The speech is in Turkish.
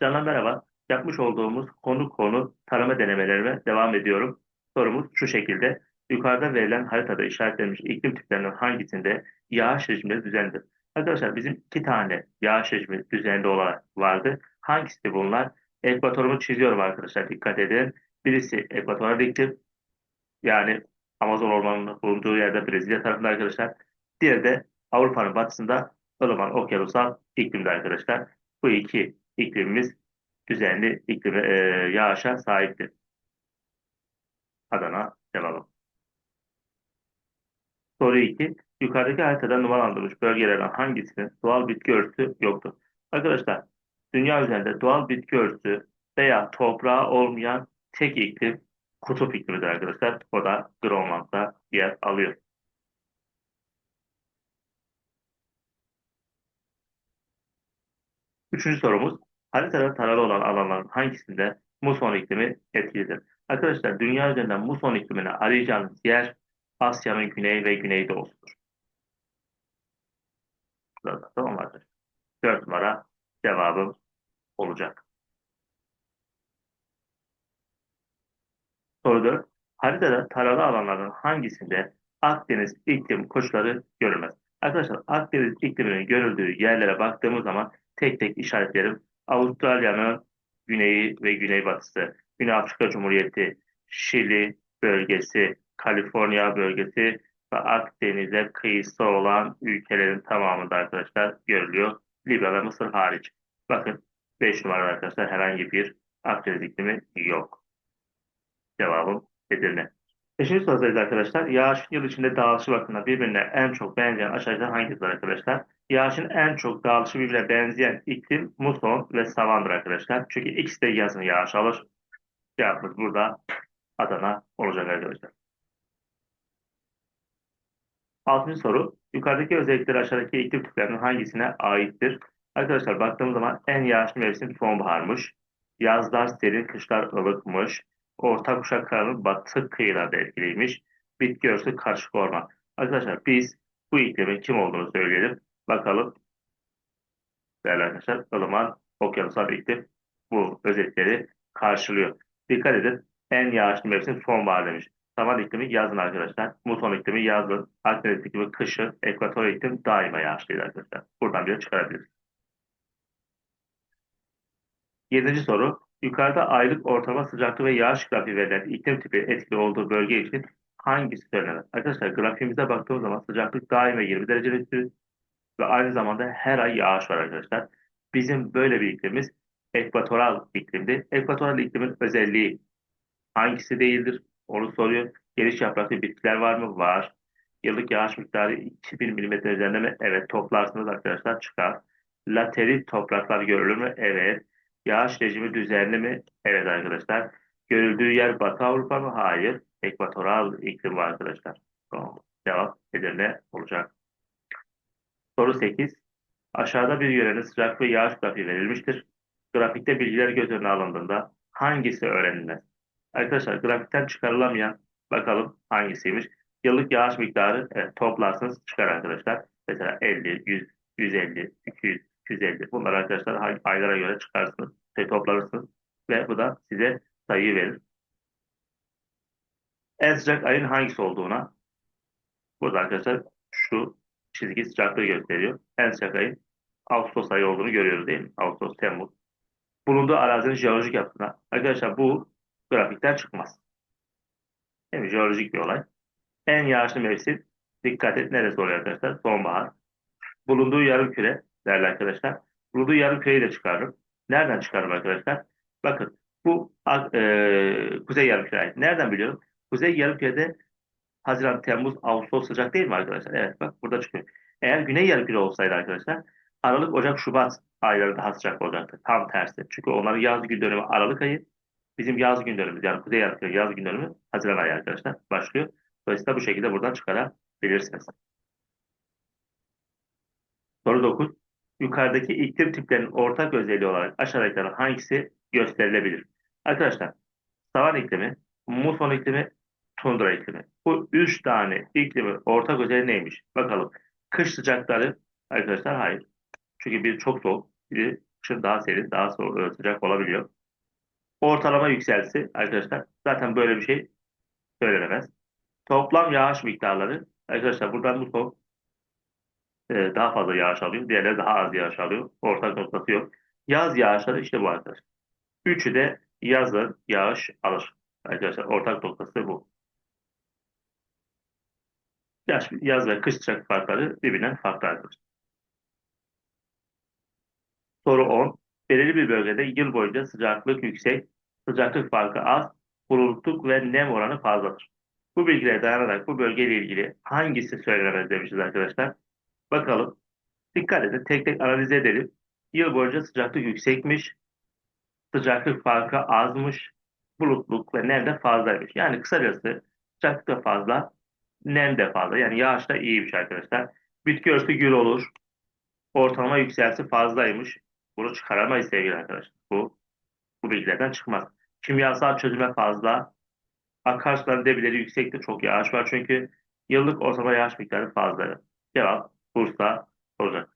Canlar merhaba. Yapmış olduğumuz konu konu tarama denemelerine devam ediyorum. Sorumuz şu şekilde. Yukarıda verilen haritada işaretlenmiş iklim tiplerinin hangisinde yağış rejimleri düzenlidir? Arkadaşlar bizim iki tane yağış rejimi düzenli olarak vardı. Hangisi bunlar? Ekvatorumu çiziyorum arkadaşlar. Dikkat edin. Birisi ekvatoral iklim. Yani Amazon ormanının bulunduğu yerde Brezilya tarafında arkadaşlar. Diğeri de Avrupa'nın batısında ılıman okyanusal iklimde arkadaşlar. Bu iki iklimimiz düzenli iklim e, yağışa sahiptir. Adana cevabı. Soru 2. Yukarıdaki haritada numaralandırılmış bölgelerden hangisinin doğal bitki örtüsü yoktur? Arkadaşlar, dünya üzerinde doğal bitki örtüsü veya toprağı olmayan tek iklim kutup iklimidir arkadaşlar. O da Grönland'da yer alıyor. Üçüncü sorumuz, haritada taralı olan alanların hangisinde muson iklimi etkilidir? Arkadaşlar, dünya üzerinden muson iklimini arayacağınız yer Asya'nın güney ve güneydoğusudur. Burada tamam arkadaşlar? Dört numara cevabım olacak. Soru 4. Haritada taralı alanların hangisinde Akdeniz iklim koşulları görülmez? Arkadaşlar Akdeniz ikliminin görüldüğü yerlere baktığımız zaman tek tek işaretlerim. Avustralya'nın güneyi ve güneybatısı, Güney Afrika Cumhuriyeti, Şili bölgesi, Kaliforniya bölgesi ve Akdeniz'e kıyısı olan ülkelerin tamamında arkadaşlar görülüyor. Libya ve Mısır hariç. Bakın 5 numara arkadaşlar herhangi bir Akdeniz iklimi yok. Cevabım Edirne. Beşinci sorudayız arkadaşlar. Yağışın yıl içinde dağılışı bakımından birbirine en çok benzeyen aşağıda hangisidir arkadaşlar? Yağışın en çok dağılışı birbirine benzeyen iklim muson ve savandır arkadaşlar. Çünkü ikisi de yazın yağış alır. Cevabımız burada Adana olacak arkadaşlar. Altıncı soru. Yukarıdaki özellikleri aşağıdaki iklim tiplerinin hangisine aittir? Arkadaşlar baktığımız zaman en yağışlı mevsim sonbaharmış. Yazlar serin, kışlar ılıkmış. Orta kuşak kararının batı kıyılarda etkiliymiş. Bitki örtüsü karışık orman. Arkadaşlar biz bu iklimin kim olduğunu söyleyelim. Bakalım. Değerli arkadaşlar ılıman okyanusal iklim bu özellikleri karşılıyor. Dikkat edin. En yağışlı mevsim sonbahar demiş. Saman iklimi yazın arkadaşlar. Muson iklimi yazın. Akdeniz iklimi kışın. Ekvator iklim daima yağışlıydı arkadaşlar. Buradan bile çıkarabiliriz. Yedinci soru. Yukarıda aylık ortalama sıcaklık ve yağış grafiği verilen iklim tipi etkili olduğu bölge için hangisi söylenir? Arkadaşlar grafiğimize baktığımız zaman sıcaklık daima 20 derece üstü ve aynı zamanda her ay yağış var arkadaşlar. Bizim böyle bir iklimimiz ekvatoral iklimdi. Ekvatoral iklimin özelliği hangisi değildir? Onu soruyor. Geniş yapraklı bitkiler var mı? Var. Yıllık yağış miktarı 2000 mm üzerinde mi? Evet. Toplarsınız arkadaşlar çıkar. Laterit topraklar görülür mü? Evet. Yağış rejimi düzenli mi? Evet arkadaşlar. Görüldüğü yer Batı Avrupa mı? Hayır. Ekvatoral iklim var arkadaşlar. Tamam. Cevap Edirne olacak. Soru 8. Aşağıda bir yörenin sıcak ve yağış grafiği verilmiştir. Grafikte bilgiler göz önüne alındığında hangisi öğrenilmez? Arkadaşlar grafikten çıkarılamayan bakalım hangisiymiş? Yıllık yağış miktarı evet, toplarsınız çıkar arkadaşlar. Mesela 50, 100, 150, 200, 250. Bunları arkadaşlar aylara göre çıkarsınız. Şey, toplarırsınız. Ve bu da size sayıyı verir. En sıcak ayın hangisi olduğuna burada arkadaşlar şu çizgi sıcaklığı gösteriyor. En sıcak Ağustos ayı olduğunu görüyoruz değil mi? Ağustos, Temmuz. Bulunduğu arazinin jeolojik yapısına. Arkadaşlar bu grafikler çıkmaz. Değil mi? Jeolojik bir olay. En yağışlı mevsim dikkat et neresi oluyor arkadaşlar? Sonbahar. Bulunduğu yarım küre değerli arkadaşlar. Bulunduğu yarım küreyi de çıkarırım. Nereden çıkarırım arkadaşlar? Bakın bu e, kuzey yarım küre. Nereden biliyorum? Kuzey yarım kürede Haziran, Temmuz, Ağustos sıcak değil mi arkadaşlar? Evet bak burada çıkıyor. Eğer güney yarım küre olsaydı arkadaşlar Aralık, Ocak, Şubat ayları daha sıcak olacaktı. Tam tersi. Çünkü onların yaz gün dönemi Aralık ayı. Bizim yaz gün dönümümüz yani kuzey yarım küre yaz gün dönümü Haziran ayı arkadaşlar başlıyor. Dolayısıyla bu şekilde buradan çıkarabilirsiniz. Soru 9. Yukarıdaki iklim tiplerinin ortak özelliği olarak aşağıdakilerden hangisi gösterilebilir? Arkadaşlar, savan iklimi, muson iklimi, tundra iklimi. Bu üç tane iklimin ortak özelliği neymiş? Bakalım. Kış sıcakları arkadaşlar hayır. Çünkü bir çok soğuk, biri kışın daha serin, daha soğuk, sıcak olabiliyor. Ortalama yükselsi arkadaşlar zaten böyle bir şey söylenemez. Toplam yağış miktarları arkadaşlar buradan bu top e, daha fazla yağış alıyor. Diğerleri daha az yağış alıyor. Ortak noktası yok. Yaz yağışları işte bu arkadaşlar. Üçü de yazın yağış alır. Arkadaşlar ortak noktası bu. Yaz, yaz ve kış sıcak farkları birbirinden farklı arkadaşlar. Soru 10. Belirli bir bölgede yıl boyunca sıcaklık yüksek, sıcaklık farkı az, kurulukluk ve nem oranı fazladır. Bu bilgilere dayanarak bu bölgeyle ilgili hangisi söylenemez demişiz arkadaşlar. Bakalım. Dikkat edin. Tek tek analiz edelim. Yıl boyunca sıcaklık yüksekmiş, sıcaklık farkı azmış, bulutluk ve nem de fazlaymış. Yani kısacası sıcaklık da fazla, nem de fazla. Yani yağış da iyiymiş arkadaşlar. Bitki örtüsü gül olur. Ortalama yükselsi fazlaymış. Bunu çıkaramayız sevgili arkadaşlar. Bu, bu bilgilerden çıkmaz. Kimyasal çözüme fazla. Akarsuların debileri yüksekte çok yağış var çünkü yıllık ortalama yağış miktarı fazla. Cevap Bursa olacak.